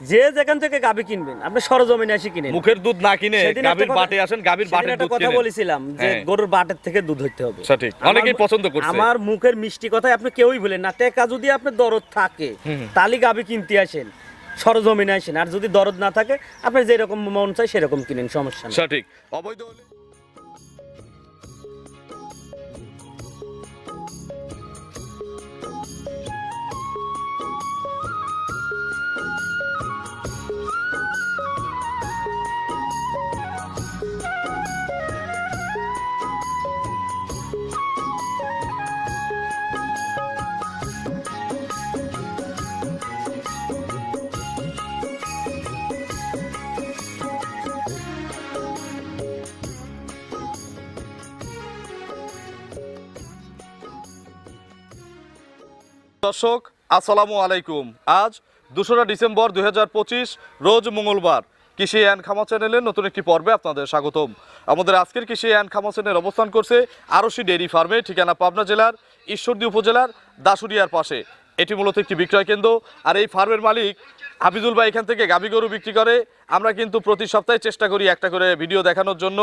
যে যেখান থেকে গাবি কিনবেন আপনি সরজমিনে এসে কিনেন। মুখের দুধ না কিনে কথা- বাটে আসেন বাটের একটা দুধ কথা বলেছিলাম যে হ্যাঁ। গরুর বাটের থেকে দুধ হইতে হবে। সঠিক। অনেকেই পছন্দ করছে। আমার মুখের মিষ্টি কথাই আপনি কেউই বলেন না। টেকা যদি আপনার দরদ থাকে তালি গাবি কিনতে আসেন সরজমিনে আসেন আর যদি দরদ না থাকে আপনি যেরকম মন চাই সেরকম কিনেন সমস্যা নেই। সঠিক। অবৈধ দর্শক, আসসালামু আলাইকুম। আজ দোসরা ডিসেম্বর দুই হাজার পঁচিশ, রোজ মঙ্গলবার। কৃষি অ্যান্ড খামা চ্যানেলের নতুন একটি পর্বে আপনাদের স্বাগতম। আমাদের আজকের কৃষি অ্যান্ড খামা চ্যানেল অবস্থান করছে আরশি ডেইরি ফার্মে, ঠিকানা পাবনা জেলার ঈশ্বরদী উপজেলার দাসুরিয়ার পাশে। এটি মূলত একটি বিক্রয় কেন্দ্র। আর এই ফার্মের মালিক হাফিজুল ভাই এখান থেকে গাভী গরু বিক্রি করে। আমরা কিন্তু প্রতি সপ্তাহে চেষ্টা করি একটা করে ভিডিও দেখানোর জন্য।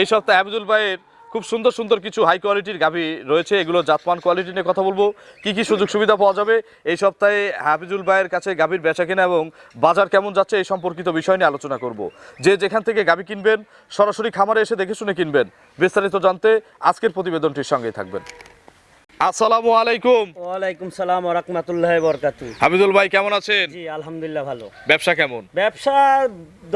এই সপ্তাহে হাফিজুল ভাইয়ের খুব সুন্দর সুন্দর কিছু হাই কোয়ালিটির গাভী রয়েছে। এগুলো জাতমান কোয়ালিটি নিয়ে কথা বলব। কি কি সুযোগ সুবিধা পাওয়া যাবে? এই সপ্তাহে হাফিজুল ভাইয়ের কাছে গাভীর বেচা কেনা এবং বাজার কেমন যাচ্ছে এই সম্পর্কিত বিষয় নিয়ে আলোচনা করব। যে যেখান থেকে গাভী কিনবেন, সরাসরি খামারে এসে দেখে শুনে কিনবেন। বিস্তারিত জানতে আজকের প্রতিবেদনটির সঙ্গেই থাকবেন। আসসালামু আলাইকুম। ওয়ালাইকুম সালাম রাহমাতুল্লাহ হাফিজুল ভাই কেমন আছেন? জি আলহামদুলিল্লাহ ভালো। ব্যবসা কেমন? ব্যবসা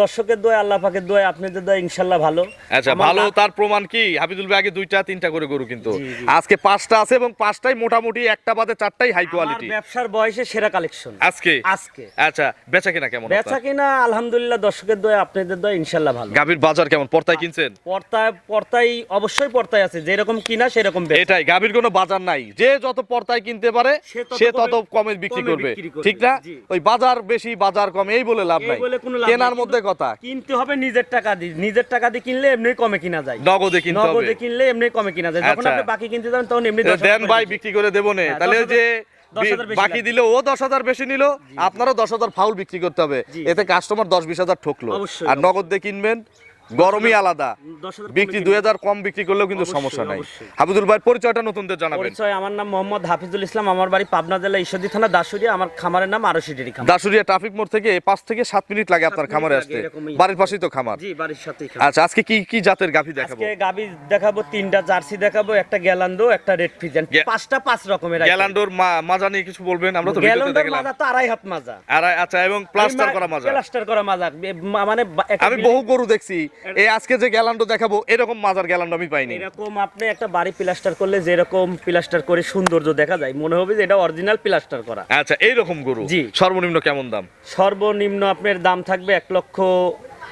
দর্শকের দোয়া আল্লাহ পাকের দোয়া আপনাদের দোয়া ইনশাল্লাহ ভালো। আচ্ছা ভালো তার প্রমাণ কি? হাফিজুল ভাই আগে দুইটা তিনটা করে গরু কিন্তু। আজকে পাঁচটা আছে এবং পাঁচটাই মোটামুটি একটা বাদে চারটাই হাই কোয়ালিটি ব্যবসার বয়সে সেরা কালেকশন আজকে? আজকে। আচ্ছা বেচা কিনা কেমন বেচা কিনা আলহামদুলিল্লাহ দর্শকের দোয়া আপনাদের দোয়া ইনশাল্লাহ ভালো। গাভীর বাজার কেমন? পর্তায় কিনছেন? পর্তায় পর্তায় অবশ্যই পর্তায় আছে। যেরকম কিনা সেরকম। এটাই গাভীর কোনো বাজার নাই। যে যত পর্তায় কিনতে পারে সে তত কমে- বিক্রি করবে। ঠিক না? ওই বাজার বেশি বাজার কম এই বলে লাভ নাই। কেনার মধ্যে কথা। কিনতে হবে নিজের টাকা দিয়ে। নিজের টাকা দিয়ে কিনলে এমনি কমে কিনা যায়। নগদে কিনতে হবে। নগদে কিনলে এমনি কমে কিনা যায়। যখন আচ্ছা। আপনি বাকি কিনতে যাবেন তখন এমনি দেন ভাই বিক্রি। করে দেবো নে। হ্যাঁ, তাহলে যে বাকি দিলে ও দশ হাজার বেশি নিল আপনারও দশ হাজার ফাউল বিক্রি করতে হবে। এতে কাস্টমার দশ বিশ হাজার ঠকলো। আর নগদ দিয়ে কিনবেন গরমই আলাদা। বিক্রি দুই হাজার কম বিক্রি করলেও কিন্তু সমস্যা নাই। হাবিদুল ভাই পরিচয়টা নতুনদের জানাবেন। পরিচয় আমার নাম মোহাম্মদ হাফিজুল ইসলাম আমার বাড়ি পাবনা জেলা ঈশ্বরদী থানা দাসুরিয়া আমার খামারের নাম আরশি ডেরি খামার। দাসুরিয়া ট্রাফিক মোড় থেকে পাঁচ থেকে সাত মিনিট লাগে আপনার খামারে আসতে। বাড়ির পাশেই তো খামার। জি বাড়ির সাথেই আচ্ছা আজকে কি কি জাতের গাভী দেখাবো? আজকে গাবি দেখাবো তিনটা জার্সি দেখাবো একটা গ্যালান্ডো একটা রেড ফিজেন। পাঁচটা পাঁচ রকমের। গ্যালান্ডোর মাজা নিয়ে কিছু বলবেন? আমরা তো ভিডিওতে দেখলাম। মাজা তো আড়াই হাত মাজা। আর আচ্ছা এবং প্লাস্টার করা মাজা। প্লাস্টার করা মাজা। মানে আমি বহু গরু দেখছি। এই আজকে যে গ্যালান্ডো দেখাবো এরকম মাজার গ্যালান্ডো আমি পাইনি এরকম আপনি একটা বাড়ি প্লাস্টার করলে যেরকম প্লাস্টার করে সৌন্দর্য দেখা যায় মনে হবে যে এটা অরিজিনাল প্লাস্টার করা আচ্ছা এইরকম গরু জি। সর্বনিম্ন কেমন দাম সর্বনিম্ন আপনার দাম থাকবে এক লক্ষ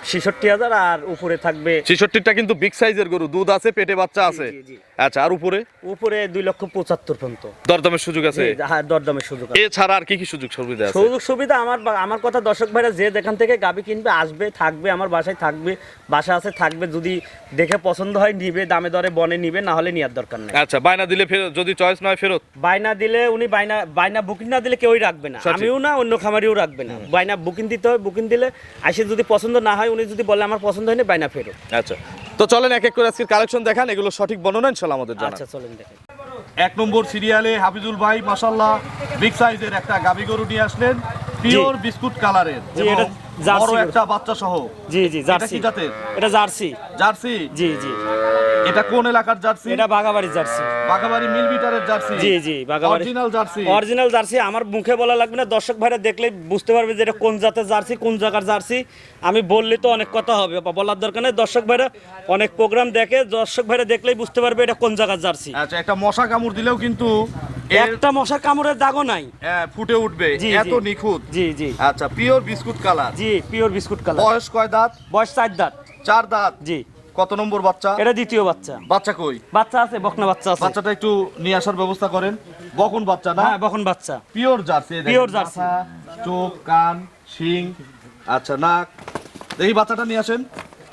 ছেষট্টি হাজার আর উপরে থাকবে ছেষট্টিটা কিন্তু বিগ সাইজের গরু দুধ আছে পেটে বাচ্চা আছে জি, জি। আচ্ছা আর উপরে? উপরে দুই লক্ষ পঁচাত্তর পর্যন্ত। দরদামের সুযোগ আছে? হ্যাঁ, দরদামের সুযোগ আছে। এছাড়া আর কি কি সুযোগ সুবিধা আছে? সুযোগ সুবিধা আমার আমার কথা দর্শক ভাইরা যে যেখান থেকে গাবি কিনবে আসবে থাকবে আমার বাসায় থাকবে বাসা আছে থাকবে যদি দেখে পছন্দ হয় নিবে দামে দরে বনে নিবে না হলে নেওয়ার দরকার নেই। আচ্ছা বায়না দিলে ফেরত যদি চয়েস নয় ফেরত? বাইনা দিলে উনি বাইনা বাইনা বুকিং না দিলে কেউই রাখবে না। আমিও না অন্য খামারিও রাখবে না। বাইনা বুকিং দিতে হয় বুকিং দিলে আসে যদি পছন্দ না হয় উনি যদি বলে আমার পছন্দ হয়নি বাইনা ফেরো আচ্ছা তো চলেন এক এক করে আজকের কালেকশন দেখান এগুলো সঠিক বর্ণনা ইনশাল্লাহ আমাদের জানা আচ্ছা চলেন দেখেন। এক নম্বর সিরিয়ালে হাফিজুল ভাই মাসাল্লাহ বিগ সাইজের একটা গাবি গরু নিয়ে আসলেন পিওর বিস্কুট কালারের বড় একটা বাচ্চা সহ জি জি জার্সি। এটা জার্সি। জার্সি? জি জি। এটা কোন এলাকার জার্সি? এটা বাগাবাড়ি জার্সি। বাগাবাড়ি মিল মিটারের জার্সি। জি জি বাগাবাড়ি অরিজিনাল জার্সি। অরিজিনাল জার্সি আমার মুখে বলা লাগবে না। দর্শক ভাইরা দেখলে বুঝতে পারবে যে এটা কোন জাতের জার্সি কোন জায়গার জার্সি। আমি বললে তো অনেক কথা হবে বলার দরকার নেই। দর্শক ভাইরা অনেক প্রোগ্রাম দেখে দর্শক ভাইরা দেখলেই বুঝতে পারবে এটা কোন জায়গার জার্সি। আচ্ছা একটা মশা কামড় দিলেও কিন্তু একটা মশার কামড়ের দাগও নাই। আহ, ফুটে উঠবে। এত নিখুঁত। জি জি। আচ্ছা পিওর বিস্কুট কালার। জি পিওর বিস্কুট কালার। বয়স কয় দাঁত? বয়স চার দাঁত। চার দাঁত? জি। কত নম্বর বাচ্চা? এটা দ্বিতীয় বাচ্চা। বাচ্চা কই? বাচ্চা আছে বকনা বাচ্চা আছে। বাচ্চাটা একটু নিয়ে আসার ব্যবস্থা করেন। বকুন বাচ্চা না? হ্যাঁ বখন বাচ্চা। পিওর জার্সি এই দেখেন, জার্সি। চোখ কান শিং আচ্ছা নাক। দেখি বাচ্চাটা নিয়ে আসেন।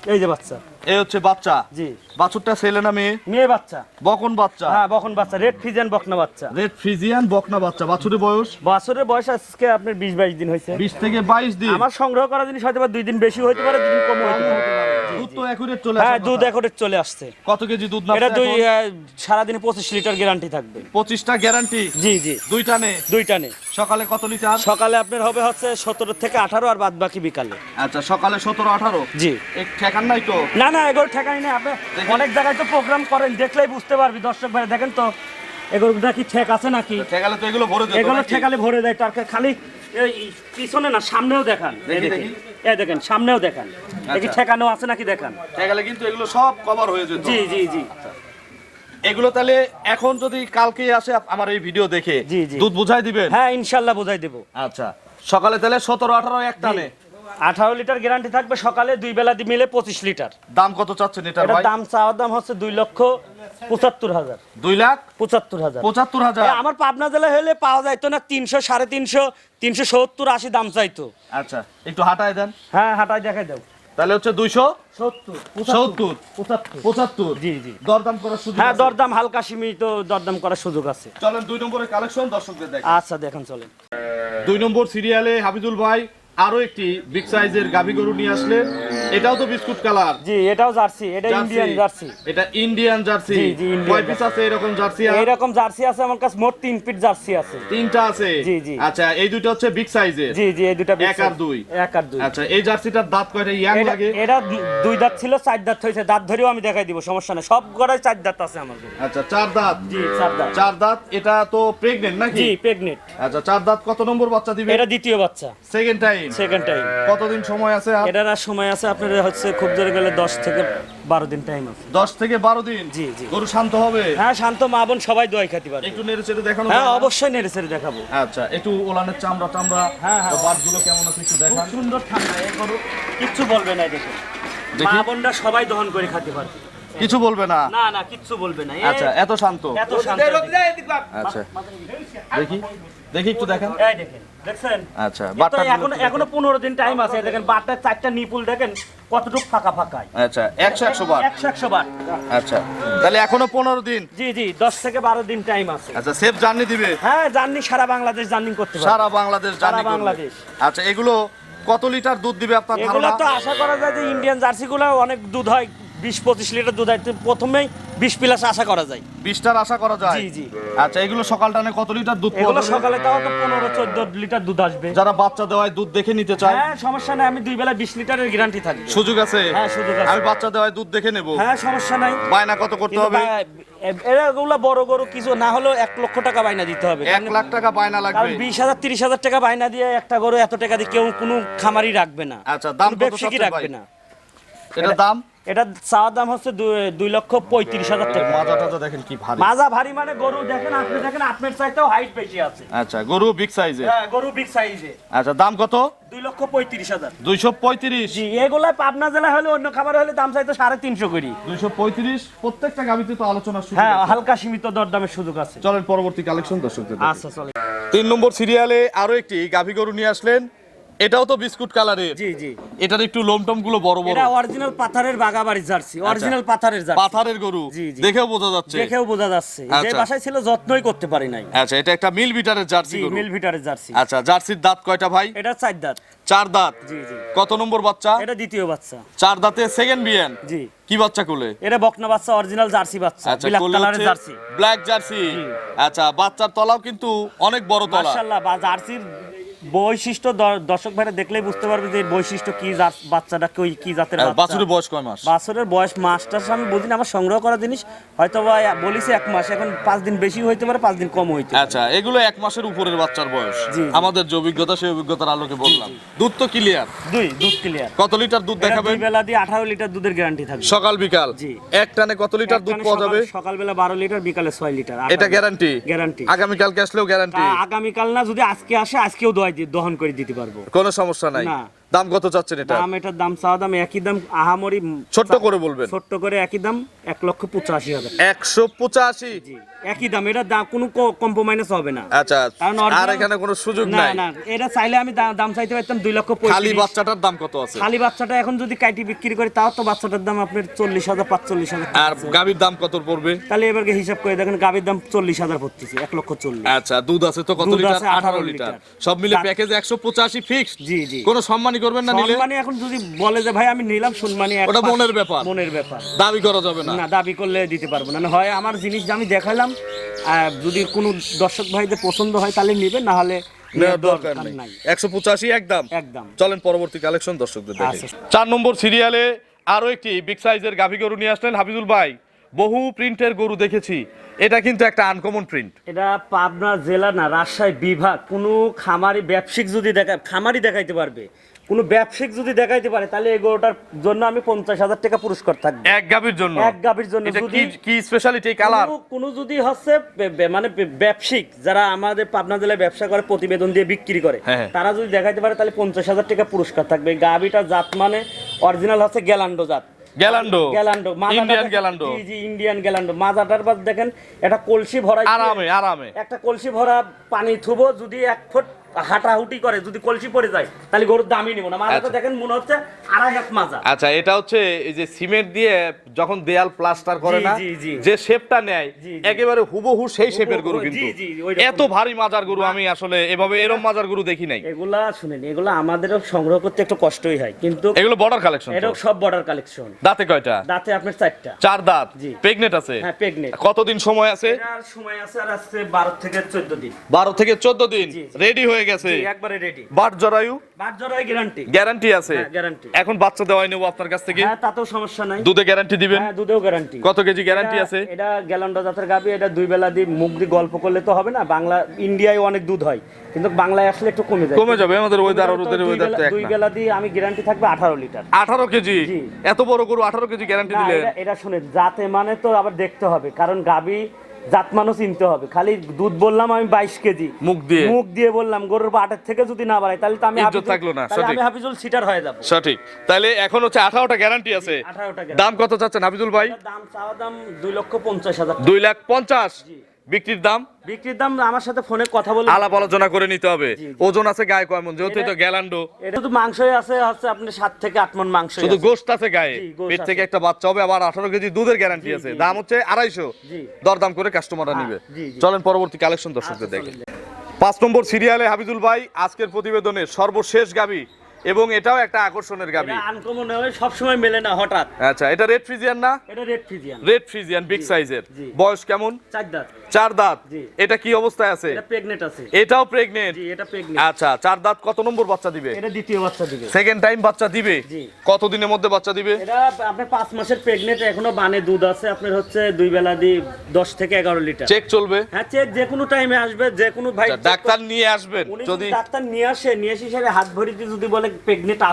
এই যে বাচ্চা। এই হচ্ছে বাচ্চা। জি। বাছুরটা ছেলে না মেয়ে? মেয়ে বাচ্চা। বকন বাচ্চা। হ্যাঁ বকন বাচ্চা। রেড ফিজিয়ান বকনা বাচ্চা। রেড ফ্রিজিয়ান বকনা বাচ্চা। বাছুরের বয়স? বছরের বয়স আজকে আপনার বিশ বাইশ দিন হয়েছে। বিশ থেকে বাইশ দিন। আমার সংগ্রহ করা জিনিস হয়তো দুই দিন বেশি হতে পারে দুই দিন কম হইতে পারে। একুরেট চলে হ্যাঁ দুধ কথা। চলে আসছে। কত কেজি দুধ না এটা দুই সারাদিনে পঁচিশ লিটার গ্যারান্টি থাকবে। পঁচিশটা গ্যারান্টি? জি জি। দুইটা নে। দুইটা নেই সকালে কত লিটার? সকালে আপনার হবে হচ্ছে সতেরো থেকে আঠারো আর বাদ বাকি বিকালে। আচ্ছা সকালে সতেরো আঠারো? জি। ঠেকান নাই তো? না না এগুলো ঠেকাই নেই। আপনি অনেক জায়গায় তো প্রোগ্রাম করেন দেখলেই বুঝতে পারবি। দর্শক ভাই দেখেন তো এগুলো নাকি ঠেক আছে নাকি? ঠেকালে তো এগুলো ভরে যেত এগুলো ঠেকালে ভরে দেয় তার খালি পিছনে না সামনেও দেখান। এই দেখি, দেখেন সামনেও দেখান। দেখি আচ্ছা। ঠেকানো আছে নাকি দেখান? ঠেকালে কিন্তু এগুলো সব কভার হয়ে যেত। জি জি জি। এগুলো তাহলে এখন যদি কালকে আসে আমার এই ভিডিও দেখে। দুধ বুঝাই দিবেন? হ্যাঁ ইনশাল্লাহ বুঝাই দেবো। আচ্ছা। সকালে তাহলে সতেরো আঠারো এক টানে। আঠারো লিটার গ্যারান্টি থাকবে সকালে দুই বেলা মিলে পঁচিশ লিটার। দাম কত চাচ্ছেন ভাই? দাম চাওয়ার দাম হচ্ছে দুই লক্ষ পঁচাত্তর হাজার। দুই লাখ পঁচাত্তর হাজার। পঁচাত্তর হাজার। আমার পাবনা জেলায় হলে পাওয়া যাইতো না তিনশো সাড়ে তিনশো তিনশো সত্তর আশি দাম চাইতো। আচ্ছা একটু হাঁটায় দেন। হ্যাঁ হাঁটাই দেখাই দাও। তাহলে হচ্ছে দুইশো? সত্তর পঁচাত্তর। জি, জি। দরদাম করার সুযোগ হ্যাঁ দরদাম হালকা সীমিত দরদাম করার সুযোগ আছে। চলেন দুই নম্বরের কালেকশন দর্শকদের দেখ আচ্ছা দেখেন চলেন। দুই নম্বর সিরিয়ালে হাবিদুল ভাই আরও একটি বিগ সাইজের গাভী গরু নিয়ে আসলেন এটাও তো বিস্কুট কালার। জি এটাও জার্সি এটা ইন্ডিয়ান জার্সি। এটা ইন্ডিয়ান জার্সি। জি, জি, কয় পিস আছে এরকম জার্সি আর? এইরকম জার্সি আছে আমার কাছে মোট তিন পিট জার্সি আছে। তিনটা আছে? জি, জি। আচ্ছা এই দুটো হচ্ছে বিগ সাইজের জি জি এই দুটা এক আর দুই। এক আর দুই। আচ্ছা এই জার্সিটার দাঁত কয়টা? ইয়াং লাগে? এটা দুই দাঁত ছিল চার দাঁত হয়েছে। দাঁত ধরেও আমি দেখাই দিব সমস্যা নেই। সব গড়ায় চার দাঁত আছে আমার। আচ্ছা চার দাঁত। জি চার দাঁত। চার দাঁত এটা তো প্রেগনেন্ট নাকি? জি প্রেগনেন্ট আচ্ছা চার দাঁত কত নম্বর বাচ্চা দিবে? এটা দ্বিতীয় বাচ্চা। সেকেন্ড টাইম সেকেন্ড টাইম কতদিন সময় আছে এটার আর সময় আছে আপনার হচ্ছে খুব জোরে গেলে দশ থেকে বারো দিন টাইম আছে দশ থেকে বারো দিন জি, জি। গরু শান্ত হবে হ্যাঁ শান্ত মা বোন সবাই দোয়াই খাতে পারে একটু নেড়ে চেড়ে দেখানো হ্যাঁ অবশ্যই নেড়ে ছেড়ে দেখাবো আচ্ছা একটু ওলানের চামড়া টামড়া হ্যাঁ, হ্যাঁ। বাটগুলো কেমন আছে একটু দেখান সুন্দর ঠান্ডা এ গরু কিচ্ছু বলবে না দেখে মা বোনরা সবাই দহন করে খেতে পারবে কিছু বলবে না না না কিচ্ছু বলবে না আচ্ছা এত শান্ত এত শান্ত দেখে। আচ্ছা দেখি দেখি একটু দেখেন এই দেখেন দেখছেন? আচ্ছা তো বাটটা এখন এখনও পনেরো দিন টাইম আছে। দেখেন চারটা নিপুল দেখেন কতটুকু ফাঁকা ফাঁকায়। আচ্ছা একশো একশো বার। একশো একশো বার। আচ্ছা তাহলে এখনও পনেরো দিন। জি জি দশ থেকে বারো দিন টাইম আছে। আচ্ছা সেফ জার্নি দিবে? হ্যাঁ জার্নি সারা বাংলাদেশ জার্নি করতে পারবে। সারা বাংলাদেশ জার্নি বাংলাদেশ। আচ্ছা এগুলো কত লিটার দুধ দিবে আপনার এগুলো তো আশা করা যায় যে ইন্ডিয়ান জার্সি গুলো অনেক দুধ হয় বিশ পঁচিশ লিটার দুধ হয়। প্রথমেই বিশ প্লাস আশা করা যায়। বিশটার আশা করা যায়? জি, জি। আচ্ছা এগুলো সকাল টানে কত লিটার দুধ এগুলো সকালে তাও তো পনেরো চোদ্দ লিটার দুধ আসবে। যারা বাচ্চা দেওয়ায় দুধ দেখে নিতে চায়? হ্যাঁ সমস্যা নাই আমি দুই বেলা বিশ লিটারের গ্যারান্টি থাকি সুযোগ আছে? হ্যাঁ, সুযোগ আছে। আমি বাচ্চা দেওয়ায় দুধ দেখে নেব। হ্যাঁ সমস্যা নাই। বায়না কত করতে হবে? এগুলো বড় গরু কিছু না হলেও এক লক্ষ টাকা বাইনা দিতে হবে। এক লাখ টাকা বায়না লাগবে। বিশ হাজার তিরিশ হাজার টাকা বাইনা দিয়ে একটা গরু এত টাকা দিয়ে কেউ কোনো খামারি রাখবে না। আচ্ছা, দাম ব্যবসায়ী রাখবে না। এটা দাম? এটা চাওয়ার দাম হচ্ছে দুই- লক্ষ পঁয়ত্রিশ হাজার টাকা। মাজা টাজা দেখেন কি ভারী। মাজা ভারী মানে গরু দেখেন আপনি দেখেন আপনার চাইতেও হাইট বেশি আছে। আচ্ছা গরু বিগ সাইজে হ্যাঁ গরু বিগ সাইজে আচ্ছা দাম কত? দুই লক্ষ পঁয়ত্রিশ হাজার। দুইশো পঁয়ত্রিশ? জি এগুলা পাবনা জেলা হলে অন্য খাবার হলে দাম চাইতো সাড়ে তিনশো করি। দুইশো পঁয়ত্রিশ? প্রত্যেকটা গাবিতে তো আলোচনা হ্যাঁ হালকা সীমিত দরদামের সুযোগ আছে। চলেন পরবর্তী কালেকশন দর্শকদের। আচ্ছা চলে তিন নম্বর সিরিয়ালে আরও একটি গাভী গরু নিয়ে আসলেন। এটাও তো বিস্কুট কালারের। জি জি। এটার একটু লোমটমগুলো বড় বড়। এটা অরিজিনাল পাথারের বাগাবাড়ি জার্সি অরিজিনাল পাথারের জার্সি। পাথারের গরু। জি, জি। দেখেও বোঝা যাচ্ছে। দেখেও বোঝা যাচ্ছে। যে আচ্ছা। বাসায় ছিল যত্নই করতে পারি নাই। আচ্ছা এটা একটা মিল বিটারের জার্সি গরু। মিল ভিটারের জার্সি। আচ্ছা জার্সির দাঁত কয়টা ভাই? এটা চার দাঁত। চার দাঁত। জি জি। কত নম্বর বাচ্চা? এটা দ্বিতীয় বাচ্চা। চার দাঁতে সেকেন্ড বিয়ান। জি। কি বাচ্চা কোলে? এটা বকনা বাচ্চা অরিজিনাল জার্সি বাচ্চা আচ্ছা ব্ল্যাক কালারের জার্সি। Black jersey. আচ্ছা বাচ্চার তলাও কিন্তু অনেক বড় তলা। মাশাআল্লাহ বা জার্সির বৈশিষ্ট্য দর্শক ভাইরা দেখলেই বুঝতে পারবে যে বৈশিষ্ট্য কি জাত- বাচ্চাটা কি কি জাতের বাচ্চা। বাছুরের বয়স কয় মাস? বাছরের বয়স মাসটার আমি বলছি না, আমার সংগ্রহ করা জিনিস হয়তো বা বলিছে এক মাস এখন পাঁচ দিন বেশি হইতে পারে পাঁচ দিন কম হইতে আচ্ছা এগুলো এক মাসের উপরের বাচ্চার বয়স। আমাদের যে অভিজ্ঞতা সেই অভিজ্ঞতার আলোকে বললাম। দুধ তো ক্লিয়ার দুই দুধ ক্লিয়ার কত লিটার দুধ দেখাবেন? দুই বেলা দিয়ে আঠারো লিটার দুধের গ্যারান্টি থাকবে। সকাল বিকাল? জি। এক টানে কত লিটার দুধ পাওয়া যাবে? সকাল- সকালবেলা বারো লিটার বিকালে ছয় লিটার এটা গ্যারান্টি গ্যারান্টি আগামী আগামীকালকে আসলেও গ্যারান্টি আগামীকাল না যদি আজকে আসে আজকেও দোয়াই দি- দহন করে দিতে পারব কোনো সমস্যা নাই না। দাম কত চাচ্ছেন এটা? দাম এটার দাম চাওয়া দাম একই দাম আহামরি ছোট্ট করে বলবেন। ছোট্ট করে একই দাম এক লক্ষ পঁচাশি হাজার। একশো পঁচাশি? জি একই দাম এটা দাম কোনো কম্প্রোমাইনাস হবে না। আচ্ছা কারণ আর এখানে কোনো সুযোগ নাই? না এটা চাইলে আমি দাম চাইতে পারতাম দুই লক্ষ খালি বাচ্চাটার দাম কত আছে? খালি বাচ্চাটা এখন যদি কাইটি বিক্রি করে তাও তো বাচ্চাটার দাম আপনার চল্লিশ হাজার পাঁচচল্লিশ হাজার আর গাভীর দাম কত পড়বে? তাহলে এবারকে হিসাব করে দেখেন গাভীর দাম চল্লিশ হাজার পড়তেছে এক লক্ষ চল্লিশ। আচ্ছা দুধ আছে তো কত লিটার? আঠারো 18 লিটার। সব মিলে প্যাকেজ একশো পঁচাশি ফিক্সড জি জি। কোনো সম্মানই করবেন না নিলে? সম্মানী এখন যদি বলে যে ভাই আমি নিলাম সম্মানী ওটা মনের ব্যাপার। মনের ব্যাপার। দাবি করা যাবে না। না দাবি করলে দিতে পারব না। না হয় আমার জিনিস আমি দেখালাম যদি কোনো দর্শক ভাইদের পছন্দ হয় তাহলে নিবে না হলে দরকার নাই। একশো পঁচাশি একদম। একদম। চলেন পরবর্তী কালেকশন দর্শকদের দেখে। আচ্ছা। চার নম্বর সিরিয়ালে আরও একটি বিগ সাইজের গাভী গরু নিয়ে আসলেন হাফিজুল ভাই। বহু প্রিন্টের গরু দেখেছি। এটা কিন্তু একটা আনকমন প্রিন্ট এটা পাবনা জেলা না রাজশাহী বিভাগ। কোনো খামারি ব্যবসায়িক যদি দেখা খামারি দেখাইতে পারবে কোনো ব্যবসায়িক যদি দেখাইতে পারে তাহলে এই গরুটার জন্য আমি পঞ্চাশ হাজার টাকা পুরস্কার থাকবে। এক গাভীর জন্য। এক গাভীর জন্য যদি কি স্পেশালিটি কালার কোনো- যদি হচ্ছে মানে ব্যবসায়িক যারা আমাদের পাবনা জেলায় ব্যবসা করে প্রতিবেদন দিয়ে বিক্রি করে হ্যাঁ, হ্যাঁ। তারা যদি দেখাইতে পারে তাহলে পঞ্চাশ হাজার টাকা পুরস্কার থাকবে। গাভিটা জাত মানে অরিজিনাল হচ্ছে গ্যালান্ডো জাত। গ্যালান্ডো গ্যালান্ডো ইন্ডিয়ান গ্যালান্ডো জি জি ইন্ডিয়ান গ্যালান্ডো মাজাটার বাদ দেখেন একটা কলসি ভরা আরামে আরামে। একটা কলসি ভরা পানি থুবো যদি এক ফুট হাঁটাহুটি করে যদি কলসি পড়ে যায় তাহলে গরুর দামই নিব না। মাজাটা আচ্ছা। দেখেন মনে হচ্ছে আড়াই হাত মাজা। আচ্ছা এটা হচ্ছে এই যে সিমেন্ট দিয়ে যখন দেয়াল প্লাস্টার করে জি, না জি, জি। যে শেপটা নেয়। একেবারে হুবহু সেই শেপের গরু জি, কিন্তু। জি, ওইরকম। এত ভারী মাজার গরু আমি আসলে এভাবে এরম মাজার গরু দেখি নাই। এগুলা শুনেন এগুলা আমাদেরও সংগ্রহ করতে একটু কষ্টই হয় কিন্তু এগুলো বর্ডার কালেকশন এটাও সব বর্ডার কালেকশন দাঁতে কয়টা? দাঁতে আপনার চারটা। চার দাঁত। জি। প্রেগনেট আছে? হ্যাঁ প্রেগনেন্ট কতদিন সময় আছে? এটার সময় আছে আর আজকে বারো থেকে চোদ্দ দিন। বারো থেকে চোদ্দ দিন। জি। রেডি হয়ে গেছে। একবারে রেডি বাট জরায়ু? বাট জরাই গ্যারান্টি গ্যারান্টি আছে। হ্যাঁ, guarantee। এখন বাচ্চা দেওয়াই নেব আপনার কাছ থেকে? হ্যাঁ তাতেও সমস্যা নাই। দুধে গ্যারান্টি দিবেন? হ্যাঁ দুধেও গ্যারান্টি কত কেজি গ্যারান্টি আছে? এটা গ্যালান্ডো জাতের গাবি এটা দুই বেলা দিয়ে মুখ দিয়ে গল্প করলে তো হবে না। বাংলা ইন্ডিয়ায় অনেক দুধ হয়। কিন্তু বাংলায় আসলে একটু কমে যায়। কমে যাবে আমাদের ওয়েদার আর ওদের ওয়েদার তো দুই বেলা দিয়ে আমি গ্যারান্টি থাকবে আঠারো লিটার। আঠারো কেজি? এত বড় গরু আঠারো কেজি গ্যারান্টি দিলেন? এটা এটা শুনে জাতে মানে তো আবার দেখতে হবে। কারণ গাবি জাত মানুষ চিনতে হবে। খালি দুধ বললাম আমি বাইশ কেজি। মুখ দিয়ে। মুখ দিয়ে বললাম গরুর আটের থেকে যদি না বাড়াই তাহলে তো আমি ইজ্জত থাকল না, সঠিক। আমি হাফিজুল সিটার হয়ে যাব। সঠিক। তাহলে এখন হচ্ছে আঠারোটা গ্যারান্টি আছে। আঠারোটা দাম কত চাচ্ছেন হাফিজুল ভাই? দাম চাওয়া দাম দুই লক্ষ পঞ্চাশ হাজার দুই লাখ পঞ্চাশ। বিক্রির দাম? বিক্রির দাম আমার সাথে ফোনে কথা বলে আলাপ আলোচনা করে নিতে হবে। ওজন আছে গায়ে কয় মন? যেহেতু এটা- গ্যালান্ডো। এটা শুধু মাংসই আছে হচ্ছে আপনি সাত থেকে আট মন মাংস শুধু গোস্ত আছে গায়ে? পেট থেকে একটা বাচ্চা হবে আবার আঠারো কেজি দুধের গ্যারান্টি আছে। দাম হচ্ছে আড়াইশো। জি। দরদাম করে কাস্টমাররা হ্যাঁ, নিবে। চলেন পরবর্তী কালেকশন দর্শকদের আচ্ছা, দেখে। পাঁচ নম্বর সিরিয়ালে হাবিজুল ভাই আজকের প্রতিবেদনের সর্বশেষ গাবি। এবং এটাও একটা আকর্ষণের গাবি। আনকমন সব সময় মেলে না হঠাৎ। আচ্ছা এটা রেড ফ্রিজিয়ান না? এটা red Friesian red Friesian big সাইজের। বয়স কেমন? চার দাঁত। চার দাঁত? এটা কি অবস্থায় আছে? এটা প্রেগনেন্ট আছে। এটাও প্রেগনেন্ট জি এটা প্রেগনেন্ট আচ্ছা চার দাঁত কত নম্বর বাচ্চা দিবে? এটা দ্বিতীয় বাচ্চা দিবে। সেকেন্ড টাইম বাচ্চা দিবে? জি। কত দিনের মধ্যে বাচ্চা দিবে? এটা আপনার পাঁচ মাসের প্রেগনেন্ট এখনও বানে দুধ আছে আপনার হচ্ছে দুই বেলা দিয়ে দশ থেকে এগারো লিটার। চেক চলবে? হ্যাঁ চেক যে কোনো টাইমে আসবে যে কোনো ভাই আচ্ছা, ডাক্তার নিয়ে আসবেন যদি ডাক্তার নিয়ে আসে নিয়ে এসে হাত ভরিতে যদি বলে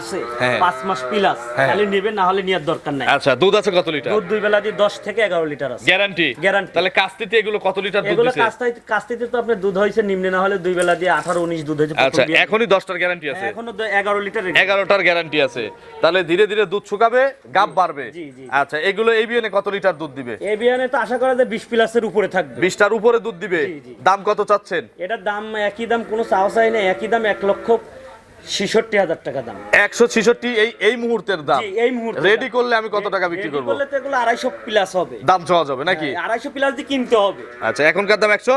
আছে হ্যাঁ। পাঁচ মাস প্লাস হ্যাঁ। তাহলে নেবে না হলে নেওয়ার দরকার নাই। আচ্ছা দুধ আছে কত লিটার? দুধ দুই বেলা দিয়ে দশ থেকে এগারো লিটার আছে। Guarantee Guarantee। তাহলে কাস্তিতে এগুলো কত লিটার দুধ এগুলো দিছে? কাস্তাইতে কাস্তিতে তো আপনার দুধ হয়েছে নিম্নে না হলে দুই বেলা দিয়ে আঠারো উনিশ দুধ হয়েছে প্রথম আচ্ছা। এখনই দশটার গ্যারান্টি আছে? এখনও তো এগারো লিটার এগারোটার গ্যারান্টি আছে। তাহলে ধীরে ধীরে দুধ শুকাবে গাব বাড়বে। জি, জি। আচ্ছা এগুলো এই বিয়ানে কত লিটার দুধ দিবে? এ বিয়ানে তো আশা করা যায় বিশ প্লাসের উপরে থাকবে। বিশটার উপরে দুধ দিবে? জি, জি। দাম কত চাচ্ছেন? এটার দাম একই দাম কোনো চাও চাই না একই দাম এক লক্ষ ছিষট্টি হাজার টাকা দাম। একশো ছিষট্টি এই এই মুহূর্তের দাম। এই মুহূর্তে রেডি করলে আমি কত টাকা বিক্রি করব? করলে তো এগুলো আড়াইশো প্লাস হবে। দাম চাওয়া যাবে নাকি? হ্যাঁ, আড়াইশো প্লাস দিয়ে কিনতে হবে। আচ্ছা এখনকার দাম একশো?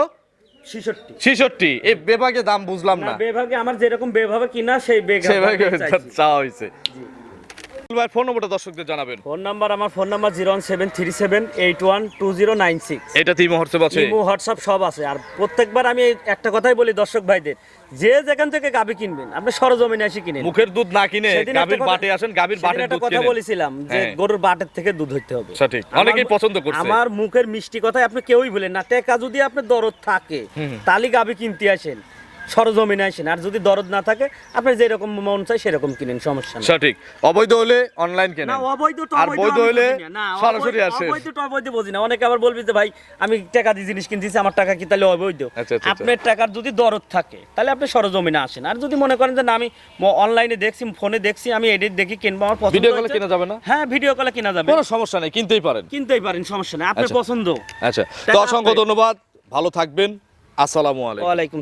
ছিষট্টি। এই বেভাগে দাম বুঝলাম না না। বেভাগে আমার যেরকম বেভাবে কিনা সেই বেভাগে চাওয়া হয়েছে। ভাই ফোন নম্বরটা দর্শকদের জানাবেন। ফোন নাম্বার আমার phone number zero one seven three seven eight one two zero nine six. এটা তিন মুহূর্তে আছে। ইমো হোয়াটসঅ্যাপ সব আছে। আর প্রত্যেকবার আমি একটা কথাই বলি দর্শক ভাইদের যে যেখান থেকে গাবি কিনবেন আপনি সরজমিনে এসে কিনেন। মুখের দুধ না কিনে বাটে আসেন বাটের দুধ কথা বলেছিলাম যে হ্যাঁ। গরুর বাটের থেকে দুধ হইতে হবে। সঠিক। অনেকেই পছন্দ করছে। আমার মুখের মিষ্টি কথাই আপনি কেউই বলেন না। টেকা যদি আপনার দরদ থাকে তাহলে গাবি কিনতে আসেন। সরজমিনে আসেন। আর যদি দরদ না থাকে আপনার যেরকম মন চাই সেরকম কিনেন সমস্যা নেই। সঠিক। অবৈধ হলে অনলাইন কেনেন? না অবৈধ তো আর বৈধ হলে সরাসরি আসেন। অবৈধ তো অবৈধ বুঝি না। অনেকে আবার বলবি যে ভাই আমি টাকা দিয়ে জিনিস কিনতেছি আমার টাকা কি তাহলে অবৈধ? আচ্ছা, আচ্ছা, আপনার টাকার যদি দরদ থাকে তাহলে আপনি সরজমিনে আসেন। আর যদি মনে করেন যে না আমি অনলাইনে দেখছি ফোনে দেখছি আমি এডিট দেখি কিনবো আমার পছন্দ ভিডিও কলে। কেনা যাবে না? হ্যাঁ ভিডিও কলে কিনা যাবে। কোনো সমস্যা নেই কিনতেই পারেন। কিনতেই পারেন সমস্যা নেই। আপনার আচ্ছা। পছন্দ। আচ্ছা। তো অসংখ্য ধন্যবাদ ভালো থাকবেন। আসসালামু আলাইকুম।